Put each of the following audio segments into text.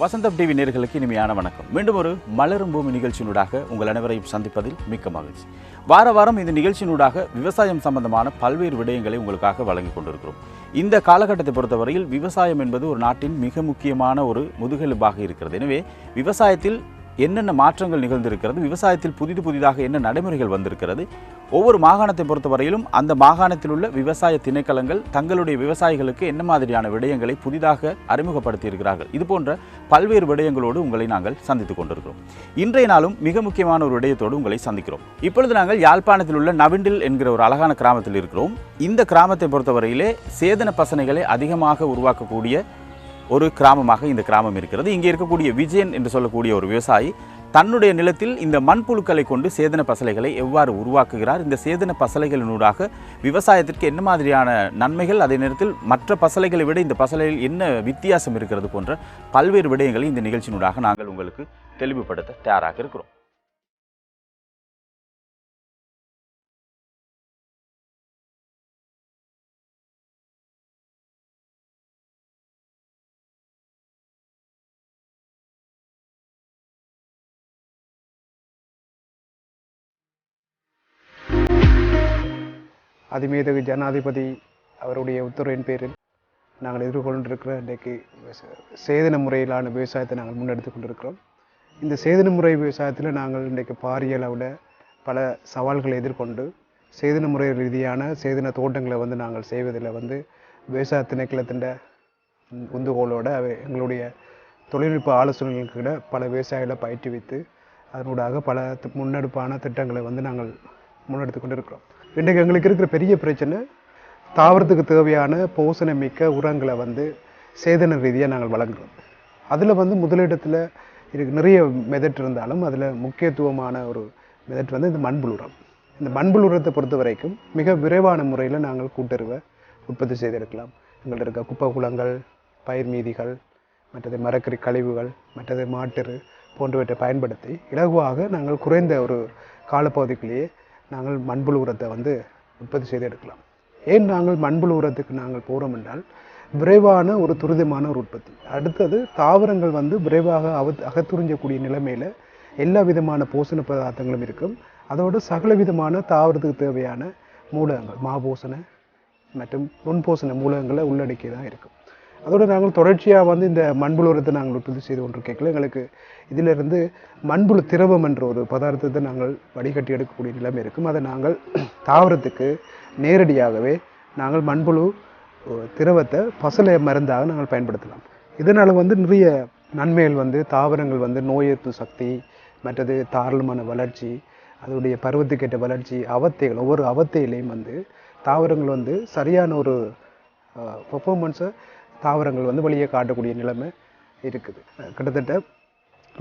வசந்தம் TV நேர்களுக்கு இனிமையான வணக்கம். மீண்டும் ஒரு மலரும் பூமி நிகழ்ச்சியினூடாக உங்கள் அனைவரையும் சந்திப்பதில் மிக்க மகிழ்ச்சி. வார வாரம் இந்த நிகழ்ச்சியினூடாக விவசாயம் சம்பந்தமான பல்வேறு விடயங்களை உங்களுக்காக வழங்கிக் கொண்டிருக்கிறோம். இந்த காலகட்டத்தை பொறுத்தவரையில் விவசாயம் என்பது ஒரு நாட்டின் மிக முக்கியமான ஒரு முதுகெலும்பாக இருக்கிறது. எனவே விவசாயத்தில் என்னென்ன மாற்றங்கள் நிகழ்ந்திருக்கிறது விவசாயத்தில் புதிது புதிதாக என்ன நடைமுறைகள் வந்திருக்கிறது ஒவ்வொரு மாகாணத்தை பொறுத்தவரையிலும் அந்த மாகாணத்தில் உள்ள விவசாய திணைக்களங்கள் தங்களுடைய விவசாயிகளுக்கு என்ன மாதிரியான விடயங்களை புதிதாக அறிமுகப்படுத்தி இருக்கிறார்கள் இது போன்ற பல்வேறு விடயங்களோடு உங்களை நாங்கள் சந்தித்துக் கொண்டிருக்கிறோம். இன்றைய நாளும் மிக முக்கியமான ஒரு விடயத்தோடு உங்களை சந்திக்கிறோம். இப்பொழுது நாங்கள் யாழ்ப்பாணத்தில் உள்ள நவிண்டில் என்கிற ஒரு அழகான கிராமத்தில் இருக்கிறோம். இந்த கிராமத்தை பொறுத்தவரையிலே சேதன பசனைகளை அதிகமாக உருவாக்கக்கூடிய ஒரு கிராமமாக இந்த கிராமம் இருக்கிறது. இங்கே இருக்கக்கூடிய விஜயன் என்று சொல்லக்கூடிய ஒரு விவசாயி தன்னுடைய நிலத்தில் இந்த மண்புழுக்களை கொண்டு சேதன பசலைகளை எவ்வாறு உருவாக்குகிறார்? இந்த சேதன பசலைகளினூடாக விவசாயத்திற்கு என்ன மாதிரியான நன்மைகள்? அதே நேரத்தில் மற்ற பசலைகளை விட இந்த பசலையில் என்ன வித்தியாசம் இருக்கிறது போன்ற பல்வேறு விடயங்களை இந்த நிகழ்ச்சியினூடாக நாங்கள் உங்களுக்கு தெளிவுபடுத்த தயாராக இருக்கிறோம். அதிமேதகு ஜனாதிபதி அவருடைய உத்தரவின் பேரில் நாங்கள் எதிர்கொண்டிருக்கிற இன்றைக்கு சேதன முறையிலான விவசாயத்தை நாங்கள் முன்னெடுத்து கொண்டிருக்கிறோம். இந்த சேதன முறை விவசாயத்தில் நாங்கள் இன்றைக்கு பாரிய அளவில் பல சவால்களை எதிர்கொண்டு சேதன முறை ரீதியான சேதன தோட்டங்களை வந்து நாங்கள் செய்வதில் வந்து விவசாய திணைக்களத்தின் உந்துகோளோட அவை- எங்களுடைய தொழில்நுட்ப ஆலோசனைகளுக்கு கூட பல விவசாயிகளை பயிற்றுவித்து அதனூடாக பல முன்னெடுப்பான திட்டங்களை வந்து நாங்கள் முன்னெடுத்து கொண்டிருக்கிறோம். இன்றைக்கு எங்களுக்கு இருக்கிற பெரிய பிரச்சனை தாவரத்துக்கு தேவையான போசனை மிக்க உரங்களை வந்து சேதன ரீதியாக நாங்கள் வழங்குறோம். அதில் வந்து முதலிடத்தில் இருக்கு நிறைய மெதட் இருந்தாலும் அதில் முக்கியத்துவமான ஒரு மெதட் வந்து இந்த மண்புழு உரம். இந்த மண்புழு உரத்தை பொறுத்த வரைக்கும் மிக விரைவான முறையில் நாங்கள் கூட்டுறவை உற்பத்தி செய்தெடுக்கலாம் எங்கள்கிட்ட இருக்க குப்பை குளங்கள் பயிர் மீதிகள் மற்றது மரக்கறி கழிவுகள் மற்றது மாட்டரு போன்றவற்றை பயன்படுத்தி இலகுவாக நாங்கள் குறைந்த ஒரு காலப்பகுதிக்குள்ளேயே நாங்கள் மண்புழு உரத்தை வந்து உற்பத்தி செய்து எடுக்கலாம். ஏன் நாங்கள் மண்புழு உரத்துக்கு நாங்கள் போகிறோம் என்றால் விரைவான ஒரு துரிதமான ஒரு உற்பத்தி. அடுத்தது தாவரங்கள் வந்து விரைவாக அவ அகத்துறிஞ்சக்கூடிய நிலைமையில் எல்லா விதமான போஷண பதார்த்தங்களும் இருக்கும். அதோடு சகல விதமான தாவரத்துக்கு தேவையான மூலகங்கள் மாபோசனை மற்றும் நுண்போசன மூலகங்களை உள்ளடக்கி தான் இருக்கும். அதோடு நாங்கள் தொடர்ச்சியாக வந்து இந்த மண்புழு உரத்தை நாங்கள் உற்பத்தி செய்து கொண்டிருக்கல எங்களுக்கு இதிலிருந்து மண்புழு திரவம் என்ற ஒரு பதார்த்தத்தை நாங்கள் வடிகட்டி எடுக்கக்கூடிய நிலைமை இருக்கும். அதை நாங்கள் தாவரத்துக்கு நேரடியாகவே நாங்கள் மண்புழு திரவத்தை பசலை மருந்தாக நாங்கள் பயன்படுத்தலாம். இதனால் வந்து நிறைய நன்மைகள் வந்து தாவரங்கள் வந்து நோய் எதிர்ப்பு சக்தி மற்றது தாராளமான வளர்ச்சி அதனுடைய பருவத்துக்கேற்ற வளர்ச்சி அவத்தைகள் ஒவ்வொரு அவத்தையிலையும் வந்து தாவரங்கள் வந்து சரியான ஒரு பர்ஃபார்மன்ஸை தாவரங்கள் வந்து வெளியே காட்டக்கூடிய நிலைமை இருக்குது. கிட்டத்தட்ட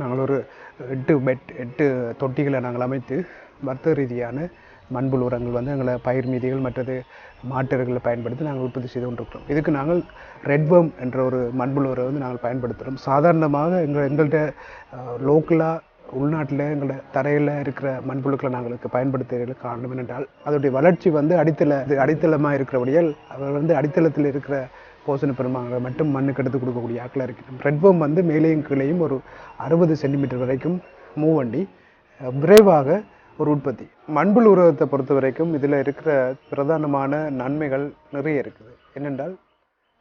நாங்கள் ஒரு எட்டு பெட் எட்டு தொட்டிகளை நாங்கள் அமைத்து வர்த்தக ரீதியான மண்புழு உரங்கள் வந்து எங்களை பயிர் மீதிகள் மற்றது மாட்டர்களை பயன்படுத்தி நாங்கள் உற்பத்தி செய்து கொண்டிருக்கிறோம். இதுக்கு நாங்கள் ரெட்வம் என்ற ஒரு மண்புழு உரை வந்து நாங்கள் பயன்படுத்துகிறோம் சாதாரணமாக எங்கள் எங்கள்கிட்ட லோக்கலாக உள்நாட்டில் எங்களோட தரையில் இருக்கிற மண்புழுக்களை நாங்களுக்கு பயன்படுத்துறதுக்கு காரணம் என்னென்றால் அதோடைய வளர்ச்சி வந்து அடித்தள இது அடித்தளமாக இருக்கிறபடியால் அவர் வந்து அடித்தளத்தில் இருக்கிற போசன பெருமாங்களை மட்டும் மண்ணுக்கு எடுத்து கொடுக்கக்கூடிய ஆக்களாக இருக்கணும் ரெட்வம் வந்து மேலேயும் கீழேயும் ஒரு அறுபது சென்டிமீட்டர் வரைக்கும் மூவ் விரைவாக ஒரு உற்பத்தி. மண்புழு உரத்தை பொறுத்த வரைக்கும் இதில் இருக்கிற பிரதானமான நன்மைகள் நிறைய இருக்குது. என்னென்றால்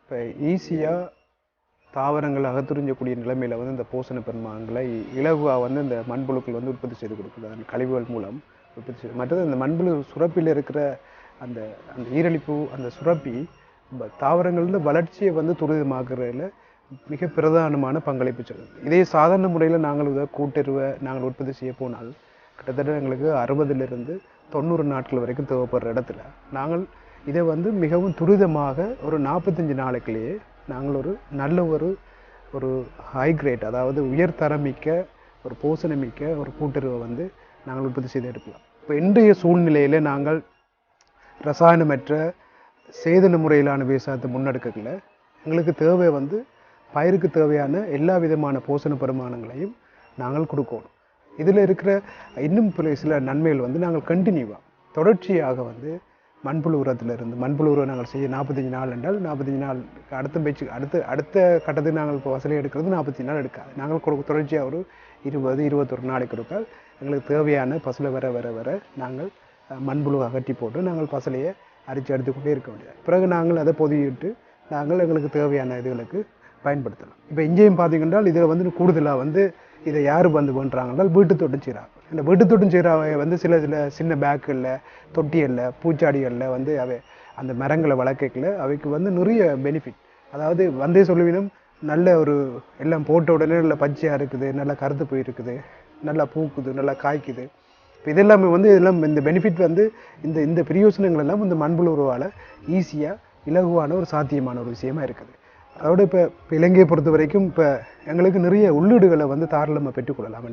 இப்போ ஈஸியாக தாவரங்கள் அகத்துறிஞ்சக்கூடிய நிலைமையில் வந்து இந்த போசன பெருமாங்களை இலகுவாக வந்து இந்த மண்புழுக்கள் வந்து உற்பத்தி செய்து கொடுக்குது. அந்த கழிவுகள் மூலம் உற்பத்தி செய்து மற்றது அந்த மண்புழு சுரப்பியில் இருக்கிற அந்த அந்த ஈரழிப்பு அந்த சுரப்பி தாவரங்கள்ல வளர்ச்சியை வந்து துரிதமாக்குறதுல மிக பிரதானமான பங்களிப்பு செலுத்தும் இதே சாதாரண முறையில் நாங்கள் இதை கூட்டுருவை நாங்கள் உற்பத்தி செய்ய போனால் கிட்டத்தட்ட எங்களுக்கு அறுபதுலேருந்து தொண்ணூறு நாட்கள் வரைக்கும் தேவைப்படுற இடத்துல நாங்கள் இதை வந்து மிகவும் துரிதமாக ஒரு நாற்பத்தஞ்சு நாளைக்குள்ளேயே நாங்கள் ஒரு நல்ல ஒரு ஒரு ஹை கிரேட் அதாவது உயர்தரமிக்க ஒரு போசனமிக்க ஒரு கூட்டுறவை வந்து நாங்கள் உற்பத்தி செய்து எடுக்கலாம். இப்போ இன்றைய சூழ்நிலையில் நாங்கள் ரசாயனமற்ற சேதன முறையிலான விவசாயத்தை முன்னெடுக்கல எங்களுக்கு தேவை வந்து பயிருக்கு தேவையான எல்லா விதமான போஷண பரிமாணங்களையும் நாங்கள் கொடுக்கணும். இதில் இருக்கிற இன்னும் சில நன்மைகள் வந்து நாங்கள் கண்டினியூவாக தொடர்ச்சியாக வந்து மண்புழு உரத்தில் இருந்து மண்புழு உரம் நாங்கள் செய்ய நாற்பத்தஞ்சு நாள் என்றால் நாற்பத்தஞ்சு நாள் அடுத்த பேச்சு அடுத்த அடுத்த கட்டத்துக்கு நாங்கள் இப்போ வசதி எடுக்கிறது நாற்பத்தஞ்சு நாள் எடுக்காது. நாங்கள் கொடு- தொடர்ச்சியாக ஒரு இருபது இருபத்தொரு நாளைக்கு கொடுத்தால் எங்களுக்கு தேவையான பசலை வர வர வர நாங்கள் மண்புழு அகற்றி போட்டு நாங்கள் பசலையை அரிச்சு எடுத்துக்கொண்டே இருக்க முடியாது பிறகு நாங்கள் அதை பொதியிட்டு நாங்கள் எங்களுக்கு தேவையான இதுகளுக்கு பயன்படுத்தலாம். இப்போ இங்கேயும் பார்த்தீங்கன்னா இதில் வந்து கூடுதலாக வந்து இதை யார் வந்து பண்ணுறாங்கன்னா வீட்டு தொட்டும் செய்கிறாங்க இந்த வீட்டு தொட்டு சீராவை வந்து சில சில சின்ன பேக்குகளில் தொட்டிகளில் பூச்சாடிகளில் வந்து அவை அந்த மரங்களை வளர்க்கல அவைக்கு வந்து நிறைய பெனிஃபிட் அதாவது வந்தே சொல்லுவினும் நல்ல ஒரு எல்லாம் போட்ட உடனே நல்ல பச்சையாக இருக்குது நல்லா கருத்து போயிருக்குது நல்லா பூக்குது நல்லா காய்க்குது. இப்போ இதெல்லாமே வந்து இதெல்லாம் இந்த பெனிஃபிட் வந்து இந்த இந்த பிரயோசனங்கள் எல்லாம் இந்த மண்புல உருவால் ஈஸியாக இலகுவான ஒரு சாத்தியமான ஒரு விஷயமா இருக்குது. அதோட இப்போ இப்போ இலங்கையை பொறுத்த வரைக்கும் இப்போ எங்களுக்கு நிறைய உள்ளீடுகளை வந்து தாராளமாக பெற்றுக்கொள்ளலாம்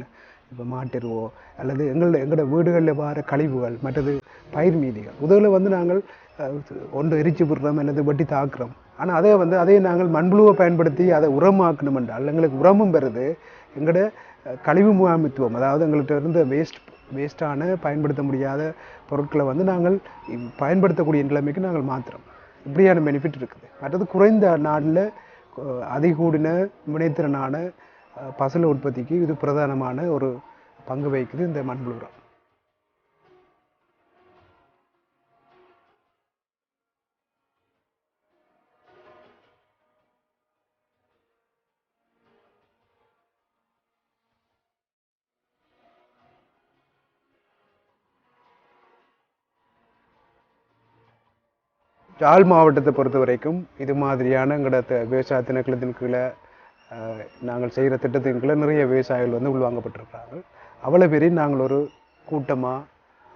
இப்போ மாட்டெருவோ அல்லது எங்களோட எங்களோட வீடுகளில் வர கழிவுகள் மற்றது பயிர் மீதிகள். முதல்ல வந்து நாங்கள் ஒன்று எரிச்சு விடுறோம் அல்லது வெட்டி தாக்குறோம். ஆனால் அதே வந்து அதே நாங்கள் மண்புழுவை பயன்படுத்தி அதை உரமாக்கணும் என்றால் எங்களுக்கு உரமும் பெறுது எங்களோட கழிவு முகாமித்துவம் அதாவது எங்கள்கிட்ட இருந்த வேஸ்ட் வேஸ்ட்டான பயன்படுத்த முடியாத பொருட்களை வந்து நாங்கள் பயன்படுத்தக்கூடிய நிலைமைக்கு நாங்கள் மாற்றுறோம் இப்படியான பெனிஃபிட் இருக்குது. மற்றது குறைந்த நாளில் அதிகூடின வினைத்திறனான அஹ், உற்பத்திக்கு இது பிரதானமான ஒரு பங்கு வகிக்குது இந்த மண்புழு உரம் யாழ் மாவட்டத்தை பொறுத்த வரைக்கும் இது மாதிரியான எங்களோட விவசாய திணைக்களத்தின் கீழே நாங்கள் செய்கிற திட்டத்தின் கீழே நிறைய விவசாயிகள் வந்து உள்வாங்கப்பட்டிருக்கிறாங்க. அவ்வளோ பேரையும் நாங்கள் ஒரு கூட்டமாக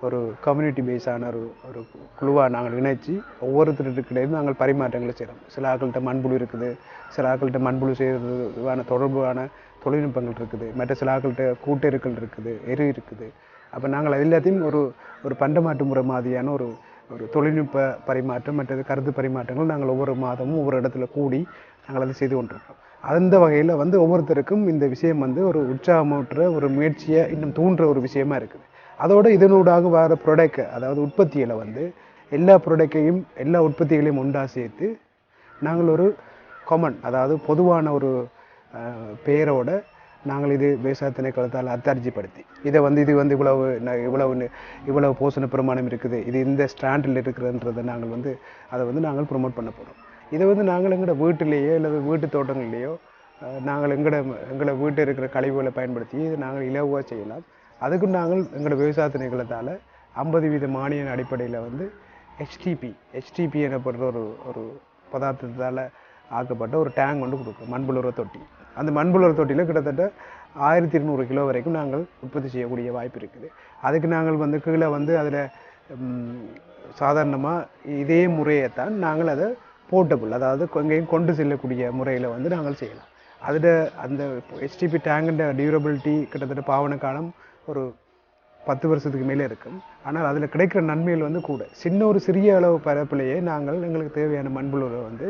ஒரு கம்யூனிட்டி பேஸான ஒரு ஒரு குழுவாக நாங்கள் இணைச்சி ஒவ்வொருத்தருக்கிடையும் நாங்கள் பரிமாற்றங்களை செய்கிறோம் சில ஆக்கள்கிட்ட மண்புழு இருக்குது சில ஆக்கள்கிட்ட மண்புழு செய்கிறதுக்கான தொடர்பான தொழில்நுட்பங்கள் இருக்குது மற்ற சில ஆக்கள்கிட்ட கூட்டெருக்கள் இருக்குது எரு இருக்குது. அப்போ நாங்கள் அது எல்லாத்தையும் ஒரு ஒரு பண்டமாட்டு முறை மாதிரியான ஒரு ஒரு தொழில்நுட்ப பரிமாற்றம் மற்றது கருத்து பரிமாற்றங்கள் நாங்கள் ஒவ்வொரு மாதமும் ஒவ்வொரு இடத்துல கூடி நாங்கள் அதை செய்து கொண்டிருக்கோம் அந்த வகையில் வந்து ஒவ்வொருத்தருக்கும் இந்த விஷயம் வந்து ஒரு உற்சாகமூட்டுற ஒரு முயற்சியை இன்னும் தூண்டுற ஒரு விஷயமா இருக்குது. அதோடு இதனூடாக வர ப்ரொடக்ட் அதாவது உற்பத்தியில் வந்து எல்லா ப்ரொடக்டையும் எல்லா உற்பத்திகளையும் ஒன்றாக சேர்த்து நாங்கள் ஒரு காமன் அதாவது பொதுவான ஒரு பெயரோட நாங்கள் இது விவசாய திணைக்களத்தால் அத்தாட்சிப்படுத்தி இதை வந்து இது வந்து இவ்வளவு ந- இவ்வளவு இவ்வளவு போஷண பிரமாணம் இருக்குது. இது இந்த ஸ்டாண்டில் இருக்குதுன்றதை நாங்கள் வந்து அதை வந்து நாங்கள் ப்ரொமோட் பண்ண போகிறோம் இதை வந்து நாங்கள் எங்களோட வீட்டிலேயோ அல்லது வீட்டு தோட்டங்கள்லேயோ நாங்கள் எங்களோட எங்களோட வீட்டில் இருக்கிற கழிவுகளை பயன்படுத்தி இதை நாங்கள் இலவாக செய்யலாம். அதுக்கு நாங்கள் எங்களோட விவசாய திணைக்களத்தால் ஐம்பது வீத மானிய அடிப்படையில் வந்து ஹெச்டிபி ஹெச்டிபி எனப்படுற ஒரு ஒரு பதார்த்தத்தால் ஆக்கப்பட்ட ஒரு டேங்க் ஒன்று கொடுக்குறோம் மண்புழுற தொட்டி. அந்த மண்புலர் தொட்டியில் கிட்டத்தட்ட ஆயிரத்தி இருநூறு கிலோ வரைக்கும் நாங்கள் உற்பத்தி செய்யக்கூடிய வாய்ப்பு இருக்குது. அதுக்கு நாங்கள் வந்து கீழே வந்து அதில் சாதாரணமாக இதே முறையைத்தான் நாங்கள் அதை போர்ட்டபுள் அதாவது எங்கேயும் கொண்டு செல்லக்கூடிய முறையில் வந்து நாங்கள் செய்யலாம். அதில் அந்த ஹெச்டிபி டேங்குன்ற டியூரபிலிட்டி கிட்டத்தட்ட பாவன காலம் ஒரு பத்து வருஷத்துக்கு மேலே இருக்கும். ஆனால் அதில் கிடைக்கிற நன்மைகள் வந்து கூட சின்ன ஒரு சிறிய அளவு பரப்பிலேயே நாங்கள் எங்களுக்கு தேவையான மண்புழுவை வந்து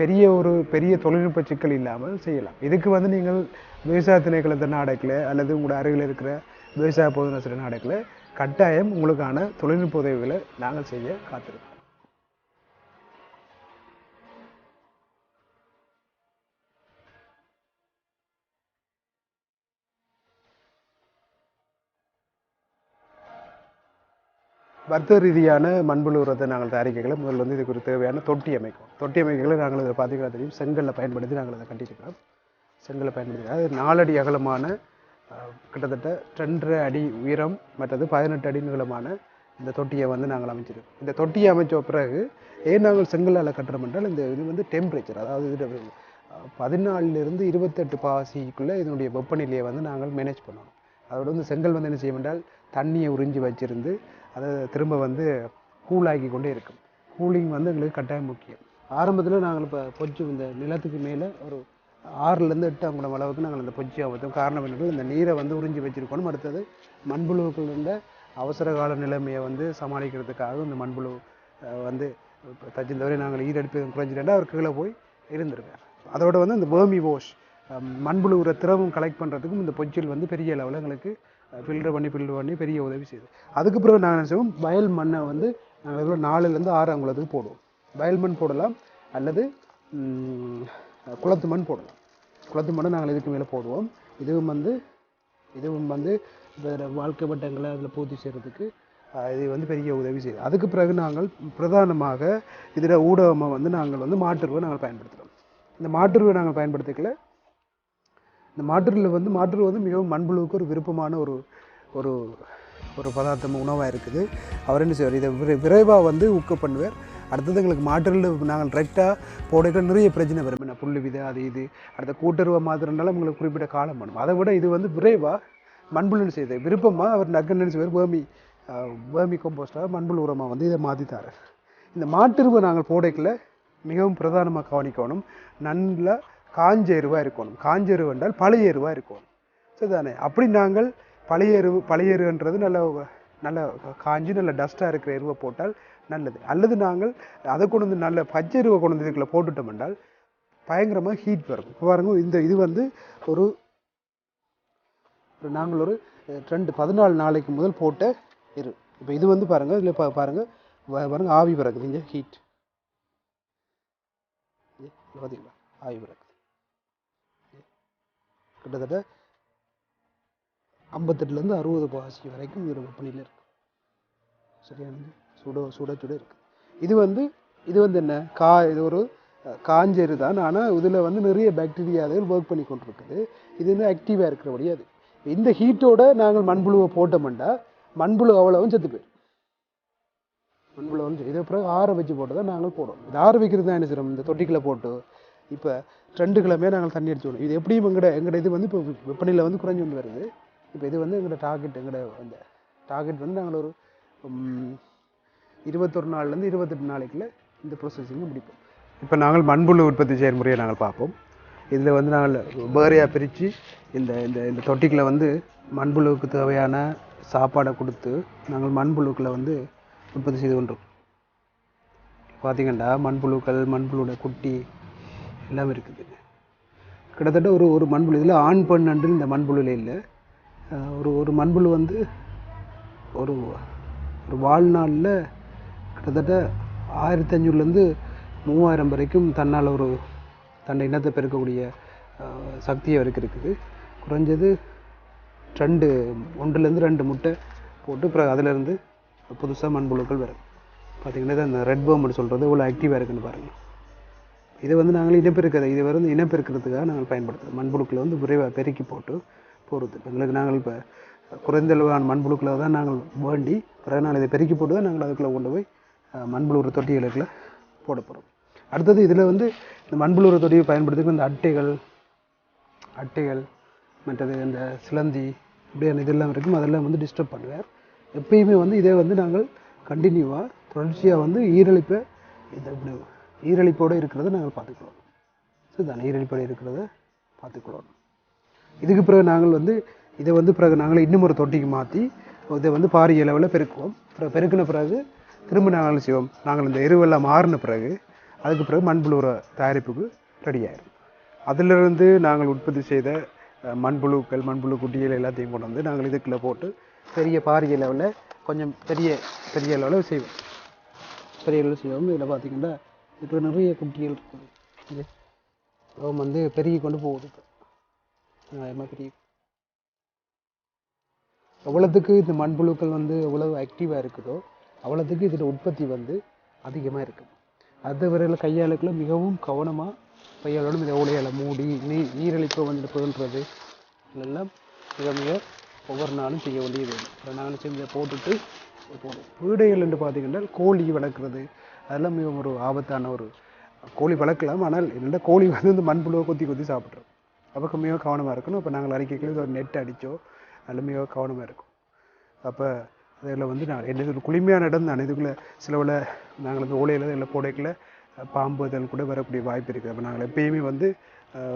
பெரிய ஒரு பெரிய தொழில்நுட்ப சிக்கல் இல்லாமல் செய்யலாம். இதுக்கு வந்து நீங்கள் விவசாய திணைக்களத்தை நாடக்கில் அல்லது உங்களோட அருகில் இருக்கிற விவசாய பொதுநசிர நாடக்கில் கட்டாயம் உங்களுக்கான தொழில்நுட்ப உதவிகளை நாங்கள் செய்ய காத்திருக்கோம் வர்த்தக ரீதியான மண்புழு உரத்தை நாங்கள் தயாரிக்கல. முதல்ல வந்து இதுக்கு ஒரு தேவையான தொட்டி அமைக்கும். தொட்டி அமைக்கல நாங்கள் இதை பார்த்தீங்கன்னா தெரியும் செங்கல்ல பயன்படுத்தி நாங்கள் அதை கட்டியிருக்கிறோம். செங்கலை பயன்படுத்தி அது நாலடி அகலமான கிட்டத்தட்ட ரெண்டரை அடி உயரம் மற்றது பதினெட்டு அடி நீளமான இந்த தொட்டியை வந்து நாங்கள் அமைச்சிருக்கோம். இந்த தொட்டியை அமைச்ச பிறகு ஏன் நாங்கள் செங்கலால் கட்டுறோம் என்றால் இந்த இது வந்து டெம்பரேச்சர் அதாவது இது பதினாலிருந்து இருபத்தெட்டு பாசிக்குள்ளே இதனுடைய வெப்பநிலையை வந்து நாங்கள் மேனேஜ் பண்ணணும். அதோட வந்து செங்கல் வந்து என்ன செய்யும் என்றால் தண்ணியை உறிஞ்சி வச்சிருந்து அது திரும்ப வந்து கூலாகி கொண்டே இருக்கும். கூலிங் வந்து எங்களுக்கு கட்டாயம் முக்கியம். ஆரம்பத்தில் நாங்கள் இப்போ பொச்சு இந்த நிலத்துக்கு மேலே ஒரு ஆறுலேருந்து எட்டு அங்குலம் அளவுக்கு நாங்கள் அந்த பொச்சி அமைத்தோம். காரணம் என்னென்னா இந்த நீரை வந்து உறிஞ்சி வச்சுருக்கணும் அடுத்தது மண்புழுக்கள் இருந்த அவசர கால நிலைமையை வந்து சமாளிக்கிறதுக்காக இந்த மண்புழு வந்து இப்போ தச்சிந்தவரை நாங்கள் ஈரடிப்பு குறைஞ்சிட்டா அவர் கீழே போய் இருந்திருக்கார். அதோட வந்து இந்த வேர்மி வாஷ் மண்புழு உர திரவம் கலெக்ட் பண்ணுறதுக்கும் இந்த பொச்சில் வந்து பெரிய லெவலில் எங்களுக்கு ஃபில்டர் பண்ணி ஃபில்டர் பண்ணி பெரிய உதவி செய்யுது அதுக்கு பிறகு நாங்கள் நினச்சோம் வயல் மண்ணை வந்து நாங்கள் நாலுலேருந்து ஆறு அங்குலத்துக்கு போடுவோம். வயல் மண் போடலாம். அல்லது குளத்து மண் போடலாம். குளத்து மண்ணை நாங்கள் இதுக்கு மேலே போடுவோம். இதுவும் வந்து இதுவும் வந்து வாழ்க்கை வட்டங்களை அதில் பூர்த்தி செய்கிறதுக்கு இது வந்து பெரிய உதவி செய்யுது. அதுக்கு பிறகு நாங்கள் பிரதானமாக இதில் ஊடகமாக வந்து நாங்கள் வந்து மாற்றுருவை நாங்கள் பயன்படுத்துகிறோம். இந்த மாட்டுருவை நாங்கள் பயன்படுத்திக்கல. இந்த மாற்றுருவில் வந்து மாற்று வந்து மிகவும் மண்புழுவுக்கு ஒரு விருப்பமான ஒரு ஒரு ஒரு பதார்த்தம் உணவாக இருக்குது. அவர் என்ன செய்வார்? இதை விரை விரைவாக வந்து ஊக்க பண்ணுவார். அடுத்தது எங்களுக்கு மாற்றில் நாங்கள் டைரெக்டாக போடையில நிறைய பிரச்சனை வரும். என்ன புல்லு விதை அது இது. அடுத்த கூட்டுறவை மாத்திரனால உங்களுக்கு குறிப்பிட்ட காலம் பண்ணும் அதை விட இது வந்து விரைவாக மண்புழு செய்த விருப்பமாக அவர் நக்கன்னு செய்வார்? வேமி வேமி கம்போஸ்டாக மண்புழு உரமாக வந்து இதை மாற்றித்தார் இந்த மாட்டுருவை நாங்கள் போடைக்கில் மிகவும் பிரதானமாக கவனிக்கணும். நல்லா காஞ்ச எருவாக இருக்கணும். காஞ்ச எருவு என்றால் பழைய எருவாக இருக்கணும். சரிதானே? அப்படி நாங்கள் பழைய எருவு பழைய எருவுன்றது நல்ல நல்ல காஞ்சி நல்ல டஸ்ட்டாக இருக்கிற எருவை போட்டால் நல்லது. அல்லது நாங்கள் அதை கொண்டு வந்து நல்ல பச்சை எருவை கொண்டு வந்து இதுக்குள்ள போட்டுட்டோம் என்றால் பயங்கரமாக ஹீட் வரும். இப்போ பாருங்க இந்த இது வந்து ஒரு நாங்கள் ஒரு ரெண்டு பதினாலு நாளைக்கு முதல் போட்ட எரு. இப்போ இது வந்து பாருங்கள் இதில் பா பாருங்கள் பாருங்கள் ஆவி பிறகு இங்கே ஹீட் பார்த்தீங்களா ஆவி பிறகு கிட்டத்தட்ட ஐம்பத்தெட்டுலேருந்து அறுபது பாசி வரைக்கும் இது வெப்பநிலை இருக்கு. சரியானது சுட சுட சுட இருக்குது இது வந்து இது வந்து என்ன? கா இது ஒரு அஹ், காஞ்செரு தான். ஆனால் இதில் வந்து நிறைய பாக்டீரியாவில் ஒர்க் பண்ணி கொண்டிருக்குது. இது வந்து ஆக்டிவாக இருக்கிற முடியாது இந்த ஹீட்டோட நாங்கள் மண்புழுவை போட்டோம்னா மண்புழு அவ்வளவும் செத்து போயிடும். மண்புழு வந்து இதை பிறகு ஆற வச்சு போட்டு தான் நாங்கள் போடுவோம் இது ஆற வைக்கிறது தான் என்ன செய்யணும் இந்த தொட்டிக்குள்ள போட்டு இப்போ ரெண்டு கிழமையாக நாங்கள் தண்ணி அடிச்சு விடுவோம் இது எப்படியும் எங்கள்கிட்ட எங்கட இது வந்து இப்போ வெப்பநிலை வந்து குறைஞ்சு கொண்டு வருது. இப்போ இது வந்து எங்களோட டார்கெட் எங்களோட அந்த டார்கெட் வந்து நாங்கள் ஒரு இருபத்தொரு நாள்லேருந்து இருபத்தெட்டு நாளைக்குள்ள இந்த ப்ரொசஸிங்கும் முடிப்போம். இப்போ நாங்கள் மண்புழு உற்பத்தி செயல்முறையை நாங்கள் பார்ப்போம். இதில் வந்து நாங்கள் பேரியாக பிரித்து இந்த இந்த இந்த தொட்டிக்குள்ள வந்து மண்புழுவுக்கு தேவையான சாப்பாடை கொடுத்து நாங்கள் மண்புழுக்களை வந்து உற்பத்தி செய்து கொண்டிருக்கோம் பார்த்தீங்கன்னா மண்புழுக்கள் மண்புழுடைய குட்டி எல்லாமே இருக்குது. கிட்டத்தட்ட ஒரு ஒரு மண்புழு இதில் ஆண் பெண் அன்று இந்த மண்புழுல இல்லை. ஒரு ஒரு மண்புழு வந்து ஒரு ஒரு வாழ்நாளில் கிட்டத்தட்ட ஆயிரத்தி அஞ்சூறுலேருந்து மூவாயிரம் வரைக்கும் தன்னால் ஒரு தன்னை இனத்தை பெருக்கக்கூடிய சக்தியை வரைக்கும் இருக்குது. குறைஞ்சது ரெண்டு ஒன்றுலேருந்து ரெண்டு முட்டை போட்டு அப்புறம் அதிலேருந்து புதுசாக மண்புழுக்கள் வரும் பார்த்தீங்கன்னா இந்த அந்த ரெட் பேர்ம்னு சொல்கிறது இவ்வளோ ஆக்டிவாக இருக்குதுன்னு பாருங்கள் இதை வந்து நாங்கள் இனப்பெருக்கதை இதை வந்து இனப்பெருக்கிறதுக்காக நாங்கள் பயன்படுத்துகிறோம் மண்புழுக்களை வந்து விரைவாக பெருக்கி போட்டு போகிறது எங்களுக்கு நாங்கள் இப்போ குறைந்த அளவான மண்புழுக்களை தான் நாங்கள் வேண்டி பிறகு நாங்கள் இதை பெருக்கி போட்டு தான் நாங்கள் அதுக்குள்ளே கொண்டு போய் மண்புழுவுற தொட்டிகளுக்குள்ள போட போகிறோம் அடுத்தது இதில் வந்து இந்த மண்புழு தொட்டியை பயன்படுத்தி இந்த அட்டைகள் அட்டைகள் மற்றது இந்த சிலந்தி இப்படியான இதெல்லாம் இருக்கும். அதெல்லாம் வந்து டிஸ்டர்ப் பண்ணுவார். எப்பயுமே வந்து இதை வந்து நாங்கள் கண்டினியூவாக தொடர்ச்சியாக வந்து ஈரழிப்பை இந்த இப்படி ஈரழிப்போடு இருக்கிறத நாங்கள் பார்த்துக்கிறோம். சரிதானே ஈரழிப்போடு இருக்கிறத பார்த்துக்கிறோம். இதுக்கு பிறகு நாங்கள் வந்து இதை வந்து பிறகு நாங்கள் இன்னும் ஒரு தொட்டிக்கு மாற்றி இதை வந்து பாரிய அளவில் பெருக்குவோம். பிறகு பெருக்கின பிறகு திரும்ப நாங்கள் செய்வோம். நாங்கள் இந்த எருவெல்லாம் மாறின பிறகு அதுக்கு பிறகு மண்புழு தயாரிப்புக்கு ரெடியாயிரும் அதிலிருந்து நாங்கள் உற்பத்தி செய்த மண்புழுக்கள் மண்புழு குட்டிகள் எல்லாத்தையும் கொண்டு வந்து நாங்கள் இதுக்குள்ளே போட்டு பெரிய பாரிய லெவலில் கொஞ்சம் பெரிய பெரிய லெவலில் செய்வோம். பெரிய அளவில் செய்வோம். இதில் பார்த்தீங்கன்னா இப்போ நிறைய குட்டிகள் இருக்குது. இது வந்து பெருகி கொண்டு போகுது இப்போ. நியாயமாக பெரிய எவ்வளோத்துக்கு இந்த மண்புழுக்கள் வந்து எவ்வளவு ஆக்டிவாக இருக்குதோ அவ்வளோத்துக்கு இதில் உற்பத்தி வந்து அதிகமாக இருக்குது அது வரையில் கையாளுக்குள்ள மிகவும் கவனமாக கையாளோடும் இதை ஓலையால் மூடி நீ நீரழிப்பு வந்து புகழ்றது இதெல்லாம் மிக மிக ஒவ்வொரு நாளும் செய்ய வேண்டியது. அப்புறம் நாங்கள் செஞ்ச போட்டுட்டு போடுவோம் வீடுகள் என்று பார்த்தீங்கன்னா கோழி வளர்க்குறது அதெல்லாம் மிகவும் ஒரு ஆபத்தான ஒரு கோழி வளர்க்கலாம் ஆனால் என்னோட கோழி வந்து இந்த மண்புழுவை கொத்தி கொத்தி சாப்பிட்றோம் அப்போ கம்மியாக கவனமாக இருக்கணும். இப்போ நாங்கள் அடிக்கடி ஒரு நெட் அடித்தோ அதில் மிக கவனமாக இருக்கும். அப்போ அதில் வந்து நான் என்ன ஒரு குளிமையான இடம் தான். இதுக்குள்ளே சிலவில் நாங்கள் இந்த ஓலையில் இல்லை கோடைக்குள்ளே பாம்பு இதழ் கூட வரக்கூடிய வாய்ப்பு இருக்குது. அப்போ நாங்கள் எப்பயுமே வந்து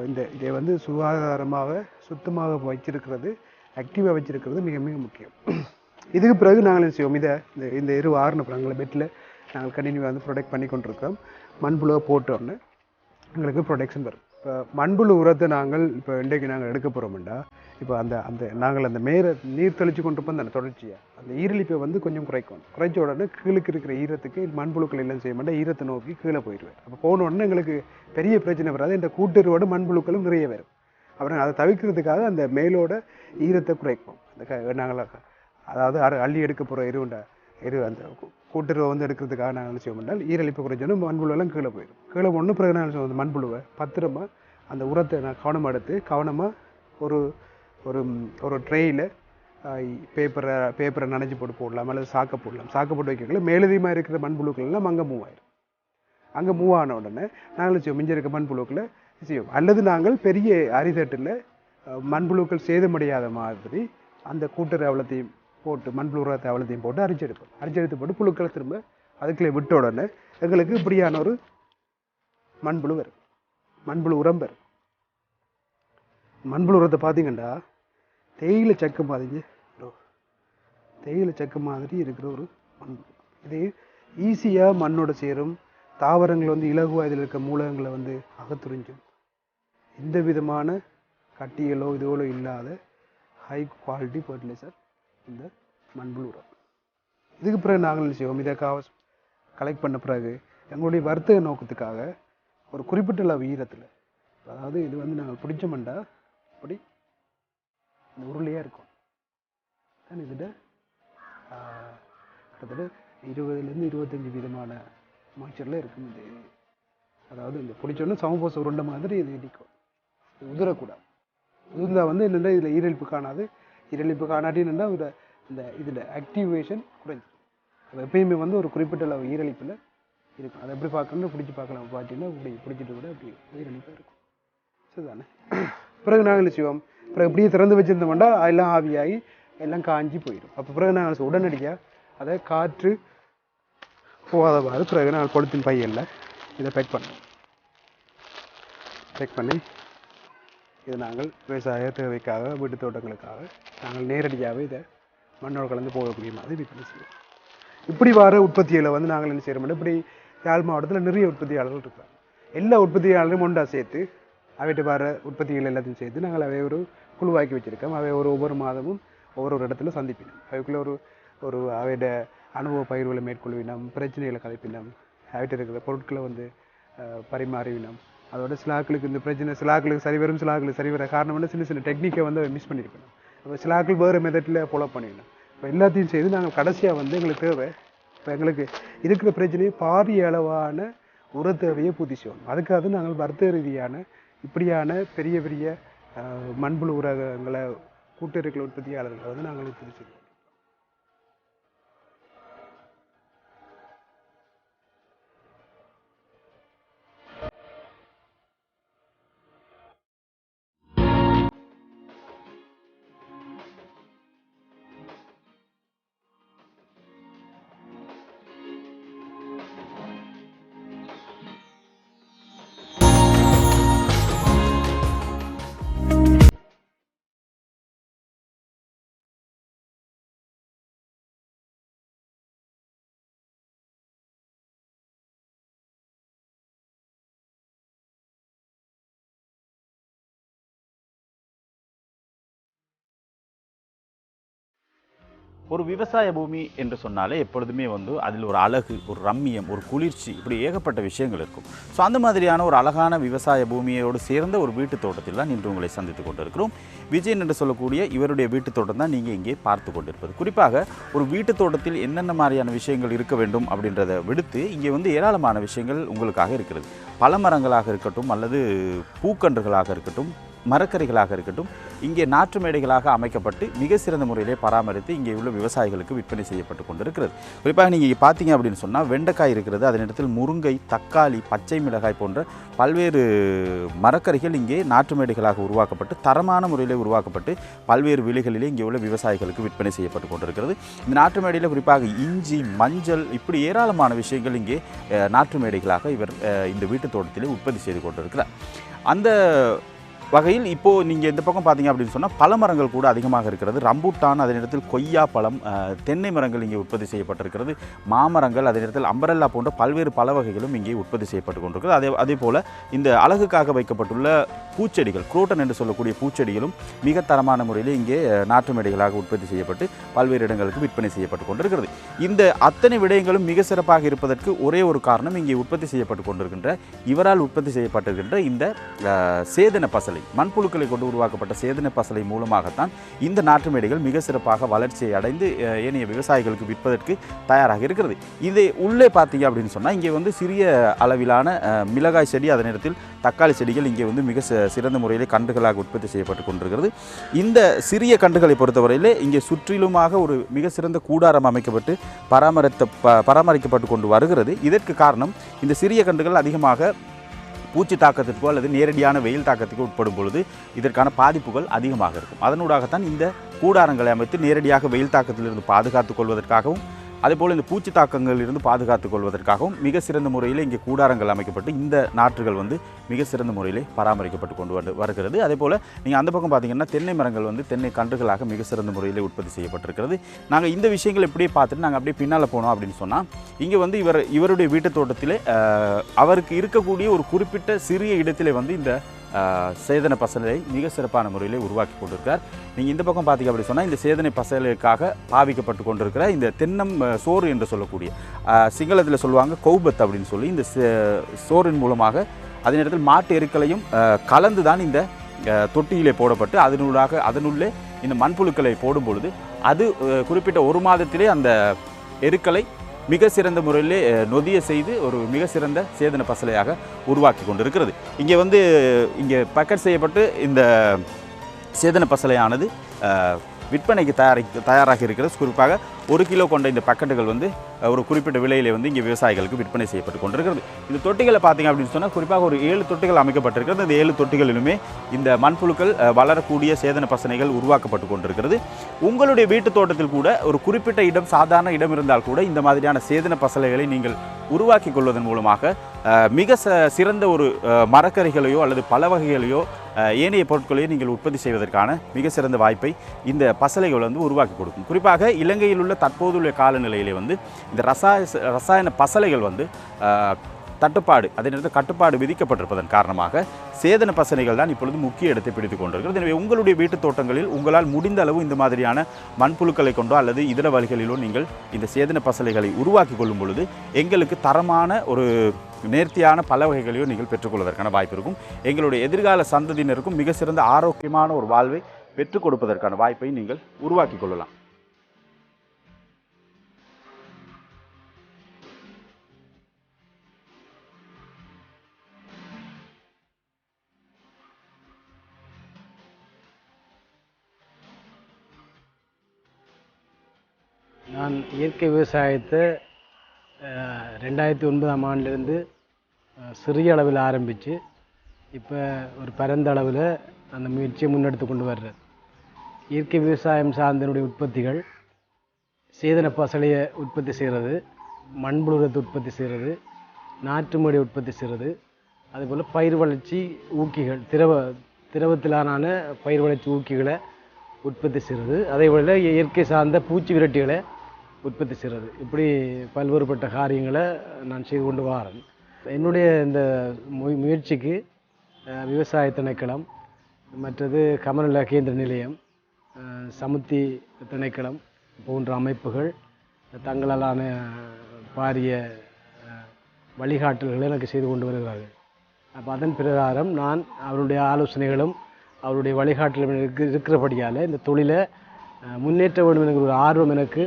இந்த இதை வந்து சுகாதாரமாக சுத்தமாக வச்சிருக்கிறது ஆக்டிவாக வச்சிருக்கிறது மிக மிக முக்கியம். இதுக்கு பிறகு நாங்கள் செய்வோம்? இதை இந்த இந்த எரு ஆறுன பிறகு எங்களை பெட்டில் நாங்கள் கண்டினியூ வந்து ப்ரொடெக்ட் பண்ணி கொண்டிருக்கிறோம். மண்புழுவை போட்டோன்னே எங்களுக்கு ப்ரொடெக்ஷன் வரும். இப்போ மண்புழு உரத்தை நாங்கள் இப்போ இன்றைக்கு நாங்கள் எடுக்க போகிறோம்டா இப்போ அந்த அந்த நாங்கள் அந்த மேர நீர் தெளித்து கொண்டு போய் அந்த தொடர்ச்சியாக அந்த ஈரலிப்பை வந்து கொஞ்சம் குறைக்கும். குறைச்ச உடனே கீழுக்கு இருக்கிற ஈரத்துக்கு மண்புழுக்கள் எல்லாம் செய்ய மாட்டேன் ஈரத்தை நோக்கி கீழே போயிடுவேன். அப்போ போன உடனே எங்களுக்கு பெரிய பிரச்சனை வராது. இந்த கூட்டுருவோட மண்புழுக்களும் நிறைய வரும். அப்புறம் அதை தவிர்க்கிறதுக்காக அந்த மேலோட ஈரத்தை குறைப்போம். அந்த க நாங்கள் அதாவது அள்ளி எடுக்க போகிற எருவுண்டா. எரு அந்த கூட்டுறவை வந்து எடுக்கிறதுக்காக நாங்கள் என்ன செய்வோம் என்றால் ஈரழிப்பு குறைச்சோன்னா மண்புழுவெல்லாம் கீழே போயிடும் கீழே ஒன்று பிறகு நான் செய்வோம் அந்த மண்புழுவை பத்திரமா அந்த உரத்தை நான் கவனமாக எடுத்து கவனமாக ஒரு ஒரு ஒரு ட்ரேயில் பேப்பரை பேப்பரை நனைஞ்சு போட்டு போடலாம் அல்லது சாக்கை போடலாம். சாக்கை போட்டு வைக்கிறதுல மேலதிகமாக இருக்கிற மண்புழுக்கள் எல்லாம் அங்கே மூவ் ஆயிடும் அங்கே மூவ் ஆன உடனே நாங்கள் செய்வோம்? மிஞ்ச இருக்க மண்புழுக்களை செய்வோம்? அல்லது நாங்கள் பெரிய அரிதட்டில் மண்புழுக்கள் சேதமடையாத மாதிரி அந்த கூட்டுற அவலத்தையும் போட்டு மண்புழு உரத்தை போட்டு அரிஞ்செடுப்போம் அரிஞ்செடுத்து போட்டு புழுக்களை திரும்ப அதுக்குள்ளே விட்ட உடனே எங்களுக்கு இப்படியான ஒரு மண்புழு வரும். மண்புழு உரம் வரும். மண்புழு உரத்தை பார்த்தீங்கன்னா தேயிலை சக்கு மாதிரி தேயிலை சக்கு மாதிரி இருக்கிற ஒரு மண்புழு இது ஈஸியாக மண்ணோட சேரும். தாவரங்கள் வந்து இலகுவா இதில் இருக்க மூலகங்களை வந்து அகத்துறிஞ்சும் எந்த விதமான கட்டிகளோ இதுகளோ இல்லாத ஹை குவாலிட்டி ஃபர்டிலைசர் இந்த மண்புழு உரம் இதுக்கு பிறகு நாங்கள் என்ன செய்வோம்? இதை காவஸ் கலெக்ட் பண்ண பிறகு எங்களுடைய வர்த்தக நோக்கத்துக்காக ஒரு குறிப்பிட்ட அளவு ஈரத்தில் அதாவது இது வந்து நாங்கள் பிடிச்சோம்டா அப்படி இந்த உருளையாக இருக்கும். தான் இதில் கிட்டத்தட்ட இருபதுலேருந்து இருபத்தஞ்சி விதமான மாய்ச்சரில் இருக்கும் இது. அதாவது இந்த பிடிச்சோன்னே சமபோச உருண்டை மாதிரி இது இடிக்கும். இது உதிரக்கூடாது. உதிர்ந்தால் வந்து என்னென்னா இதில் ஈரழிப்பு காணாது. ஈரழிப்பு காணாட்டி என்னென்னா ஒரு இந்த இதில் ஆக்டிவேஷன் குறைஞ்சிடும். அது எப்பயுமே வந்து ஒரு குறிப்பிட்ட அளவு ஈரழிப்பில் இருக்கும். அதை எப்படி பார்க்கணும்னு பிடிச்சி பார்க்கலாம். பார்த்தீங்கன்னா இப்படி பிடிச்சிட்டு கூட அப்படி ஈரழிப்பாக இருக்கும். சரிதானே? பிறகு நாங்கள் என்ன செய்வோம்? பிறகு இப்படியே திறந்து வச்சுருந்தோம்னா எல்லாம் ஆவியாகி எல்லாம் காஞ்சி போயிடும். அப்போ பிறகு நாங்கள் உடனடியாக அதை காற்று போகாதவாறு பிறகு நாங்கள் பொழுத்தின் பையனில் இதை பேக் பண்ணுவோம் பேக் பண்ணி இது நாங்கள் விவசாய தேவைக்காக வீட்டு தோட்டங்களுக்காக நாங்கள் நேரடியாகவே இதை மண்ணோடு கலந்து போகக்கூடிய மாதிரி விற்பனை செய்வோம். இப்படி வர உற்பத்தியில் வந்து நாங்கள் என்ன செய்கிறோம்னா இப்படி யாழ் மாவட்டத்தில் நிறைய உற்பத்தியாளர்கள் இருக்காங்க. எல்லா உற்பத்தியாளரையும் ஒன்றா சேர்த்து அவைகிட்ட வர உற்பத்திகள் எல்லாத்தையும் சேர்த்து நாங்கள் அவை ஒரு குழுவாக்கி வச்சுருக்கோம். அவை ஒரு ஒவ்வொரு மாதமும் ஒவ்வொரு ஒரு இடத்துல சந்திப்பினோம். அவைக்குள்ளே ஒரு ஒரு அவையோட அனுபவ பயிர்களை மேற்கொள்வினம் பிரச்சனைகளை கலைப்பினம் அவைகிட்ட இருக்கிற பொருட்களை வந்து பரிமாறிவினம். அதோட சிலாக்களுக்கு இந்த பிரச்சனை சிலாக்களுக்கு சரி வரும் சிலாக்களுக்கு சரி வர காரணம் வந்து சின்ன சின்ன டெக்னிக்கை வந்து மிஸ் பண்ணியிருக்கணும் இப்போ சிலாக்கள் வேறு மெத்தடில் ஃபாலோ பண்ணிடணும். இப்போ எல்லாத்தையும் செய்து நாங்கள் கடைசியாக வந்து எங்களுக்கு தேவை இப்போ எங்களுக்கு இருக்கிற பிரச்சனையை பாரிய அளவான உர தேவையை பூர்த்தி செய்யணும். அதுக்காக நாங்கள் வர்த்தக ரீதியான இப்படியான பெரிய பெரிய மண்புழு உரங்களை கூட்டுறவுகள் உற்பத்தியாளர்களை வந்து நாங்கள் உற்பத்தி செய்வோம் ஒரு விவசாய பூமி என்று சொன்னாலே எப்பொழுதுமே வந்து அதில் ஒரு அழகு ஒரு ரம்மியம் ஒரு குளிர்ச்சி இப்படி ஏகப்பட்ட விஷயங்கள் இருக்கும். ஸோ அந்த மாதிரியான ஒரு அழகான விவசாய பூமியோடு சேர்ந்த ஒரு வீட்டு தோட்டத்தில் தான் இன்று உங்களை சந்தித்து கொண்டிருக்கிறோம். விஜயன் என்று சொல்லக்கூடிய இவருடைய வீட்டு தோட்டம் தான் நீங்கள் இங்கே பார்த்து கொண்டிருப்பது. குறிப்பாக ஒரு வீட்டு தோட்டத்தில் என்னென்ன மாதிரியான விஷயங்கள் இருக்க வேண்டும் அப்படின்றத விடுத்து இங்கே வந்து ஏராளமான விஷயங்கள் உங்களுக்காக இருக்கிறது. பழமரங்களாக இருக்கட்டும் அல்லது பூக்கன்றுகளாக இருக்கட்டும் மரக்கறிகளாக இருக்கட்டும் இங்கே நாற்று மேடைகளாக அமைக்கப்பட்டு மிக சிறந்த முறையிலே பராமரித்து இங்கே உள்ள விவசாயிகளுக்கு விற்பனை செய்யப்பட்டு கொண்டிருக்கிறது. குறிப்பாக நீங்கள் பார்த்தீங்க அப்படின்னு சொன்னால் வெண்டைக்காய் இருக்கிறது அதனிடத்தில் முருங்கை தக்காளி பச்சை மிளகாய் போன்ற பல்வேறு மரக்கறிகள் இங்கே நாற்று மேடைகளாக உருவாக்கப்பட்டு தரமான முறையில் உருவாக்கப்பட்டு பல்வேறு விலைகளிலே இங்கே உள்ள விவசாயிகளுக்கு விற்பனை செய்யப்பட்டு கொண்டிருக்கிறது. இந்த நாற்று மேடையில் குறிப்பாக இஞ்சி மஞ்சள் இப்படி ஏராளமான விஷயங்கள் இங்கே நாற்று மேடைகளாக இவர் இந்த வீட்டு தோட்டத்திலே உற்பத்தி செய்து கொண்டிருக்கிறார். அந்த வகையில் இப்போது நீங்கள் இந்த பக்கம் பார்த்தீங்க அப்படின்னு சொன்னால் பல மரங்கள் கூட அதிகமாக இருக்கிறது. ரம்பூட்டான் அதே நேரத்தில் கொய்யா பழம் தென்னை மரங்கள் இங்கே உற்பத்தி செய்யப்பட்டிருக்கிறது. மாமரங்கள் அதே நேரத்தில் அம்பரல்லா போன்ற பல்வேறு பல வகைகளும் இங்கே உற்பத்தி செய்யப்பட்டு கொண்டிருக்கிறது. அதே அதே போல் இந்த அழகுக்காக வைக்கப்பட்டுள்ள பூச்செடிகள் குரோட்டன் என்று சொல்லக்கூடிய பூச்செடிகளும் மிக தரமான முறையில் இங்கே நாற்று மேடைகளாக உற்பத்தி செய்யப்பட்டு பல்வேறு இடங்களுக்கு விற்பனை செய்யப்பட்டு கொண்டிருக்கிறது. இந்த அத்தனை விடயங்களும் மிக சிறப்பாக இருப்பதற்கு ஒரே ஒரு காரணம் இங்கே உற்பத்தி செய்யப்பட்டு கொண்டிருக்கின்ற இவரால் உற்பத்தி செய்யப்பட்டிருக்கின்ற இந்த சேதன பசலை. மண்புழுக்களை கொண்டு உருவாக்கப்பட்ட சேதன பசலை மூலமாகத்தான் இந்த நாற்று மேடைகள் மிக சிறப்பாக வளர்ச்சியை அடைந்து ஏனைய விவசாயிகளுக்கு விற்பதற்கு தயாராக இருக்கிறது. இதை உள்ளே பார்த்தீங்க அப்படின்னு சொன்னால் இங்கே வந்து சிறிய அளவிலான மிளகாய் செடி அதே நேரத்தில் தக்காளி செடிகள் இங்கே வந்து மிக சிறந்த முறையிலே கண்டுகளாக உற்பத்தி செய்யப்பட்டு கொண்டிருக்கிறது. இந்த சிறிய கன்றுகளை பொறுத்தவரையிலே இங்கே சுற்றிலுமாக ஒரு மிக சிறந்த கூடாரம் அமைக்கப்பட்டு பராமரித்த ப பராமரிக்கப்பட்டு கொண்டு வருகிறது. இதற்கு காரணம் இந்த சிறிய கன்றுகள் அதிகமாக பூச்சி தாக்கத்திற்கோ அல்லது நேரடியான வெயில் தாக்கத்துக்கு உட்படும் பொழுது இதற்கான பாதிப்புகள் அதிகமாக இருக்கும். அதனூடாகத்தான் இந்த கூடாரங்களை அமைத்து நேரடியாக வெயில் தாக்கத்திலிருந்து பாதுகாத்துக் கொள்வதற்காகவும் அதேபோல் இந்த பூச்சி தாக்கங்களிலிருந்து பாதுகாத்துக் கொள்வதற்காகவும் மிக சிறந்த முறையில் இங்கே கூடாரங்கள் அமைக்கப்பட்டு இந்த நாற்றுகள் வந்து மிக சிறந்த முறையில் பராமரிக்கப்பட்டு கொண்டு வந்து வருகிறது. அதே போல் நீங்கள் அந்த பக்கம் பார்த்தீங்கன்னா தென்னை மரங்கள் வந்து தென்னை கன்றுகளாக மிக சிறந்த முறையில் உற்பத்தி செய்யப்பட்டிருக்கிறது. நாங்கள் இந்த விஷயங்கள் எப்படியே பார்த்துட்டு நாங்கள் அப்படியே பின்னால் போனோம் அப்படின்னு சொன்னால் இங்கே வந்து இவர் இவருடைய வீட்டு தோட்டத்திலே அவருக்கு இருக்கக்கூடிய ஒரு குறிப்பிட்ட சிறிய இடத்திலே வந்து இந்த சேதன பசலை மிக சிறப்பான முறையில் உருவாக்கி கொண்டிருக்கார். நீங்கள் இந்த பக்கம் பார்த்தீங்க அப்படி சொன்னால் இந்த சேதனை பசலுக்காக பாவிக்கப்பட்டு கொண்டிருக்கிற இந்த தென்னம் சோறு என்று சொல்லக்கூடிய சிங்களத்தில் சொல்லுவாங்க கௌபத் அப்படின்னு சொல்லி இந்த சே- சோறின் மூலமாக அதே நேரத்தில் மாட்டு எருக்களையும் கலந்து தான் இந்த தொட்டியிலே போடப்பட்டு அதனூடாக அதனுள்ளே இந்த மண்புழுக்களை போடும் பொழுது அது குறிப்பிட்ட ஒரு மாதத்திலே அந்த எருக்களை மிக சிறந்த முறையில் நொதியை செய்து ஒரு மிக சிறந்த சேதன பசலையாக உருவாக்கி கொண்டிருக்கிறது. இங்கே வந்து இங்கே பக்கெட் செய்யப்பட்டு இந்த சேதன பசலையானது விற்பனைக்கு தயாரி தயாராக இருக்கிறது. குறிப்பாக ஒரு கிலோ கொண்ட இந்த பக்கெட்டுகள் வந்து ஒரு குறிப்பிட்ட விலையிலே வந்து இங்கே விவசாயிகளுக்கு விற்பனை செய்யப்பட்டு கொண்டிருக்கிறது. இந்த தொட்டிகளை பார்த்தீங்க அப்படின்னு சொன்னால் குறிப்பாக ஒரு ஏழு தொட்டிகள் அமைக்கப்பட்டிருக்கிறது. இந்த ஏழு தொட்டிகளிலுமே இந்த மண்புழுக்கள் வளரக்கூடிய சேதன பசனைகள் உருவாக்கப்பட்டு கொண்டிருக்கிறது. உங்களுடைய வீட்டு தோட்டத்தில் கூட ஒரு குறிப்பிட்ட இடம் சாதாரண இடம் இருந்தால் கூட இந்த மாதிரியான சேதன பசலைகளை நீங்கள் உருவாக்கி கொள்வதன் மூலமாக மிக ச சிறந்த ஒரு மரக்கறிகளையோ அல்லது பல வகைகளையோ ஏனைய பொருட்களையோ நீங்கள் உற்பத்தி செய்வதற்கான மிக சிறந்த வாய்ப்பை இந்த பசலைகள் வந்து உருவாக்கி கொடுக்கும். குறிப்பாக இலங்கையில் உள்ள தற்போதுள்ள காலநிலையிலே வந்து இந்த ரசாய ரசாயன பசலைகள் வந்து தட்டுப்பாடு அதே நேரத்தில் கட்டுப்பாடு விதிக்கப்பட்டிருப்பதன் காரணமாக சேதன பசனைகள் தான் இப்பொழுது முக்கிய இடத்தை பிடித்து கொண்டிருக்கிறது. எனவே உங்களுடைய வீட்டுத் தோட்டங்களில் உங்களால் முடிந்த அளவு இந்த மாதிரியான மண்புழுக்களை கொண்டோ அல்லது இதர வழிகளிலோ நீங்கள் இந்த சேதன பசலைகளை உருவாக்கி கொள்ளும் பொழுது எங்களுக்கு தரமான ஒரு நேர்த்தியான பல வகைகளையும் நீங்கள் பெற்றுக்கொள்வதற்கான வாய்ப்பு இருக்கும். எங்களுடைய எதிர்கால சந்ததியினருக்கும் மிக சிறந்த ஆரோக்கியமான ஒரு வாழ்வை பெற்றுக் கொடுப்பதற்கான வாய்ப்பை நீங்கள் உருவாக்கி கொள்ளலாம். நான் இயற்கை விவசாயத்தை ரெண்டாயிரத்தி ஒன்பதாம் ஆண்டிலிருந்து சிறிய அளவில் ஆரம்பித்து இப்போ ஒரு பரந்த அளவில் அந்த முயற்சியை முன்னெடுத்து கொண்டு வர்றேன் இயற்கை விவசாயம் சார்ந்தனுடைய உற்பத்திகள் சேதன பசலையை உற்பத்தி செய்கிறது மண்புழுரத்தை உற்பத்தி செய்கிறது நாற்று மடி உற்பத்தி செய்கிறது அதுபோல் பயிர் வளர்ச்சி ஊக்கிகள் திரவ திரவத்திலான பயிர் வளர்ச்சி ஊக்கிகளை உற்பத்தி செய்கிறது அதே போல் இயற்கை சார்ந்த பூச்சி விரட்டிகளை உற்பத்தி செய்கிறது. இப்படி பல்வேறுபட்ட காரியங்களை நான் செய்து கொண்டு வாரேன். என்னுடைய இந்த மு முயற்சிக்கு விவசாய திணைக்களம் மற்றது கமநல கேந்திர நிலையம் சமுத்தி திணைக்களம் போன்ற அமைப்புகள் தங்களாலான பாரிய வழிகாட்டல்களை எனக்கு செய்து கொண்டு வருகிறார்கள். அப்போ அதன் பிரகாரம் நான் அவருடைய ஆலோசனைகளும் அவருடைய வழிகாட்டலும் எனக்கு இருக்கிறபடியால் இந்த தொழிலை முன்னேற்ற வேண்டும் என்கிற ஒரு ஆர்வம் எனக்கு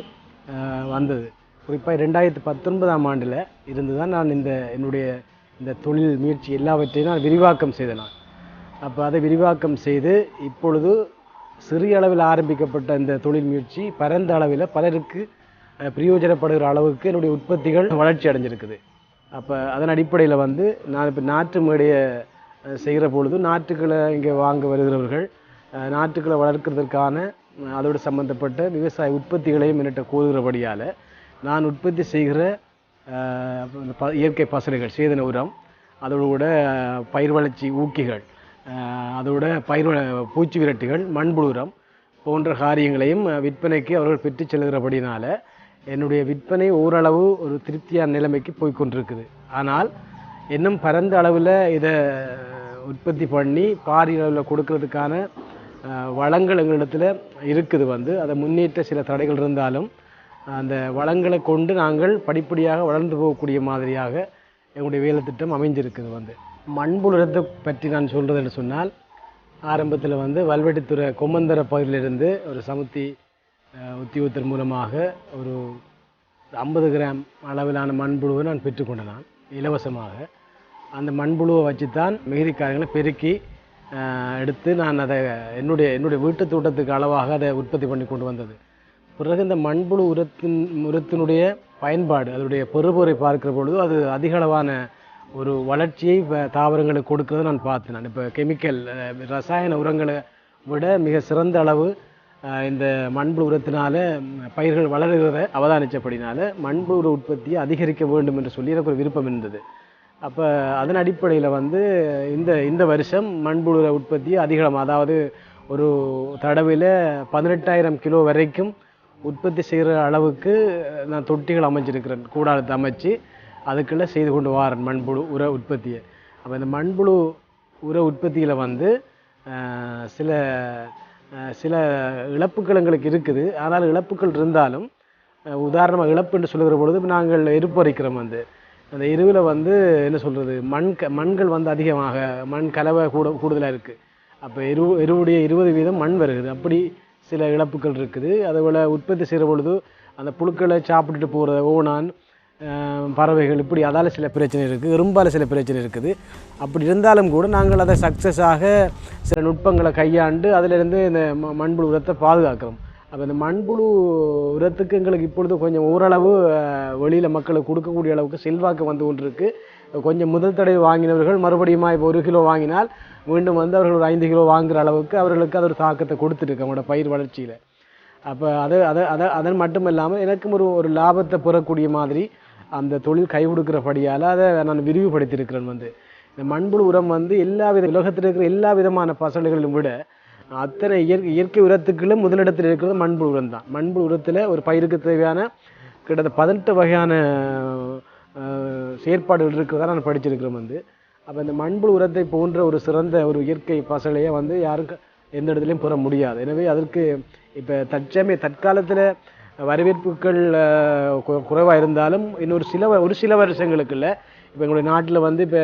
வந்தது. குறிப்பாக ரெண்டாயிரத்தி பத்தொன்பதாம் ஆண்டில் இருந்து தான் நான் இந்த என்னுடைய இந்த தொழில் முயற்சி எல்லாவற்றையும் நான் விரிவாக்கம் செய்தேன் நான். அப்போ அதை விரிவாக்கம் செய்து இப்பொழுது சிறிய அளவில் ஆரம்பிக்கப்பட்ட இந்த தொழில் முயற்சி பரந்த அளவில் பலருக்கு பிரயோஜனப்படுகிற அளவுக்கு என்னுடைய உற்பத்திகள் வளர்ச்சி அடைஞ்சிருக்குது. அப்போ அதன் அடிப்படையில் வந்து நான் இப்போ நாற்று மேடையை செய்கிற பொழுது நாற்றுக்களை இங்கே வாங்க வருகிறவர்கள் நாற்றுக்களை வளர்க்கிறதுக்கான அதோடு சம்பந்தப்பட்ட விவசாய உற்பத்திகளையும் என்னிட்ட கோருகிறபடியால் நான் உற்பத்தி செய்கிற இந்த ப- இயற்கை பசலைகள் சேதன உரம் அதோடு கூட பயிர் வளர்ச்சி ஊக்கிகள் அதோட பயிர் வ- பூச்சி விரட்டிகள் மண்புழு உரம் போன்ற காரியங்களையும் விற்பனைக்கு அவர்கள் பெற்று செல்கிறபடினால என்னுடைய விற்பனை ஓரளவு ஒரு திருப்தியான நிலைமைக்கு போய்கொண்டிருக்குது ஆனால் இன்னும் பரந்த அளவில் இதை உற்பத்தி பண்ணி பாரிய அளவில் கொடுக்கறதுக்கான வளங்கள் எங்களிடத்தில் இருக்குது வந்து. அதை முன்னேற்ற சில தடைகள் இருந்தாலும் அந்த வளங்களை கொண்டு நாங்கள் படிப்படியாக வளர்ந்து போகக்கூடிய மாதிரியாக எங்களுடைய வேலை திட்டம் அமைஞ்சிருக்குது வந்து. மண்புலத்தை பற்றி நான் சொல்கிறது என்று சொன்னால் ஆரம்பத்தில் வந்து வல்வெட்டித்துறை கொமந்தர பகுதியிலிருந்து ஒரு சமுத்தி உத்தியோகத்தின் மூலமாக ஒரு ஐம்பது கிராம் அளவிலான மண்புழுவை நான் பெற்றுக்கொண்டேன் நான் இலவசமாக. அந்த மண்புழுவை வச்சு தான் மிகுதிக்காரங்களை பெருக்கி எடுத்து நான் அதை என்னுடைய என்னுடைய வீட்டு தோட்டத்துக்கு அளவாக அதை உற்பத்தி பண்ணி கொண்டு வந்தது. பிறகு இந்த மண்புழு உரத்தின் உரத்தினுடைய பயன்பாடு அதனுடைய பெறுபொறை பார்க்கிற பொழுது அது அதிகளவான ஒரு வளர்ச்சியை தாவரங்களுக்கு கொடுக்கறதை நான் பார்த்தேன். நான் இப்போ கெமிக்கல் ரசாயன உரங்களை விட மிக சிறந்த அளவு இந்த மண்புழு உரத்தினால பயிர்கள் வளர்கிறத அவதானித்தபடினால மண்புழு உர உற்பத்தியை அதிகரிக்க வேண்டும் என்று சொல்லி எனக்கு ஒரு விருப்பம் இருந்தது. அப்போ அதன் அடிப்படையில் வந்து இந்த இந்த வருஷம் மண்புழு உற்பத்தி அதிகம் அதாவது ஒரு தடவையில் பதினெட்டாயிரம் கிலோ வரைக்கும் உற்பத்தி செய்கிற அளவுக்கு நான் தொட்டிகள் அமைச்சிருக்கிறேன் கூடாரத்தை அமைச்சு அதுக்குள்ளே செய்து கொண்டு வாரேன் மண்புழு உர உற்பத்தியை. அப்போ இந்த மண்புழு உர உற்பத்தியில் வந்து சில சில இழப்புகள் எங்களுக்கு இருக்குது. ஆனால் இழப்புகள் இருந்தாலும் உதாரணமாக இழப்பு என்று சொல்லுகிற பொழுது நாங்கள் எருப்பறிக்கிறோம் வந்து. அந்த எருவில் வந்து என்ன சொல்கிறது மண் க மண்கள் வந்து அதிகமாக மண் கலவை கூட கூடுதலாக இருக்குது அப்போ எரு எருவுடைய இருபது வீதம் மண் வருகிறது. அப்படி சில இழப்புகள் இருக்குது. அதுபோல் உற்பத்தி செய்கிற பொழுது அந்த புழுக்களை சாப்பிட்டுட்டு போகிற ஓணான் பறவைகள் இப்படி அதால் சில பிரச்சனை இருக்குது எறும்பால் சில பிரச்சனை இருக்குது. அப்படி இருந்தாலும் கூட நாங்கள் அதை சக்ஸஸாக சில நுட்பங்களை கையாண்டு அதிலிருந்து இந்த ம- மண்புழு உரத்தை பாதுகாக்கிறோம். அப்போ இந்த மண்புழு உரத்துக்கு எங்களுக்கு இப்பொழுது கொஞ்சம் ஓரளவு வெளியில் மக்களுக்கு கொடுக்கக்கூடிய அளவுக்கு செல்வாக்கு வந்து கொண்டிருக்கு. கொஞ்சம் முதல் தடவை வாங்கினவர்கள் மறுபடியும் இப்போ ஒரு கிலோ வாங்கினால் மீண்டும் வந்து அவர்கள் ஒரு ஐந்து கிலோ வாங்குகிற அளவுக்கு அவர்களுக்கு அது ஒரு தாக்கத்தை கொடுத்துருக்கு அவங்களோட பயிர் வளர்ச்சியில். அப்போ அது அதை அதை அதன் மட்டும் இல்லாமல் எனக்கும் ஒரு ஒரு லாபத்தை பெறக்கூடிய மாதிரி அந்த தொழில் கை கொடுக்குறபடியால் அதை நான் விரிவுபடுத்தியிருக்கிறேன் வந்து. இந்த மண்புழு உரம் வந்து எல்லா வித உலகத்தில் இருக்கிற எல்லா விதமான பசலைகளிலும் விட அத்தனை இயற்கை இயற்கை உரத்துக்களும் முதலிடத்தில் இருக்கிறது மண்புழு உரம் தான். மண்புழு உரத்தில் ஒரு பயிருக்கு தேவையான கிட்டத்தட்ட பதினெட்டு வகையான செயற்பாடுகள் இருக்கிறதா நான் படிச்சிருக்கிறோம் வந்து. அப்போ இந்த மண்புழு உரத்தை போன்ற ஒரு சிறந்த ஒரு இயற்கை பசலையை வந்து யாரும் எந்த இடத்துலையும் பெற முடியாது. எனவே அதற்கு இப்போ தற்சமய தற்காலத்தில் வரவேற்புகள் குறைவாக இருந்தாலும் இன்னொரு சில ஒரு சில வருஷங்களுக்குள்ள இப்போ எங்களுடைய நாட்டில் வந்து இப்போ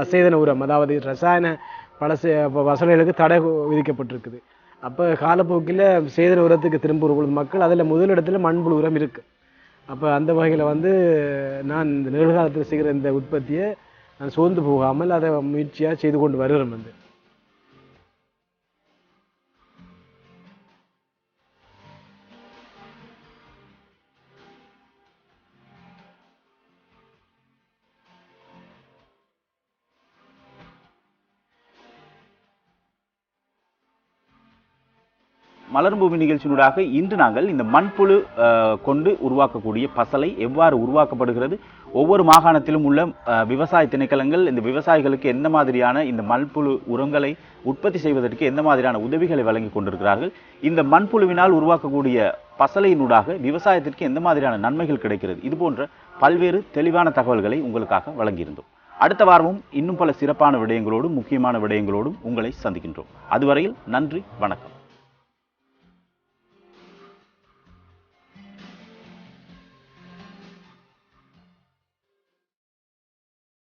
அசேதன உரம் அதாவது ரசாயன பல சே- ப- வசதிகளுக்கு தடை விதிக்கப்பட்டிருக்குது. அப்போ காலப்போக்கில் சேதன உரத்துக்கு திரும்ப பொழுது மக்கள் அதில் முதலிடத்தில் மண்புழு உரம் இருக்குது அப்போ அந்த வகையில் வந்து நான் இந்த நிகழ்காலத்தில் செய்கிற இந்த உற்பத்தியை நான் சோர்ந்து போகாமல் அதை முயற்சியாக செய்து கொண்டு வருகிறேன் வந்து. மலரும் பூமி நிகழ்ச்சியினூடாக இன்று நாங்கள் இந்த மண்புழு கொண்டு உருவாக்கக்கூடிய பசலை எவ்வாறு உருவாக்கப்படுகிறது ஒவ்வொரு மாகாணத்திலும் உள்ள விவசாய திணைக்களங்கள் இந்த விவசாயிகளுக்கு எந்த மாதிரியான இந்த மண்புழு உரங்களை உற்பத்தி செய்வதற்கு எந்த மாதிரியான உதவிகளை வழங்கி கொண்டிருக்கிறார்கள் இந்த மண்புழுவினால் உருவாக்கக்கூடிய பசலையினூடாக விவசாயத்திற்கு எந்த மாதிரியான நன்மைகள் கிடைக்கிறது இது போன்ற பல்வேறு தெளிவான தகவல்களை உங்களுக்காக வழங்கியிருந்தோம். அடுத்த வாரமும் இன்னும் பல சிறப்பான விடயங்களோடும் முக்கியமான விடயங்களோடும் உங்களை சந்திக்கின்றோம். அதுவரையில் நன்றி வணக்கம்.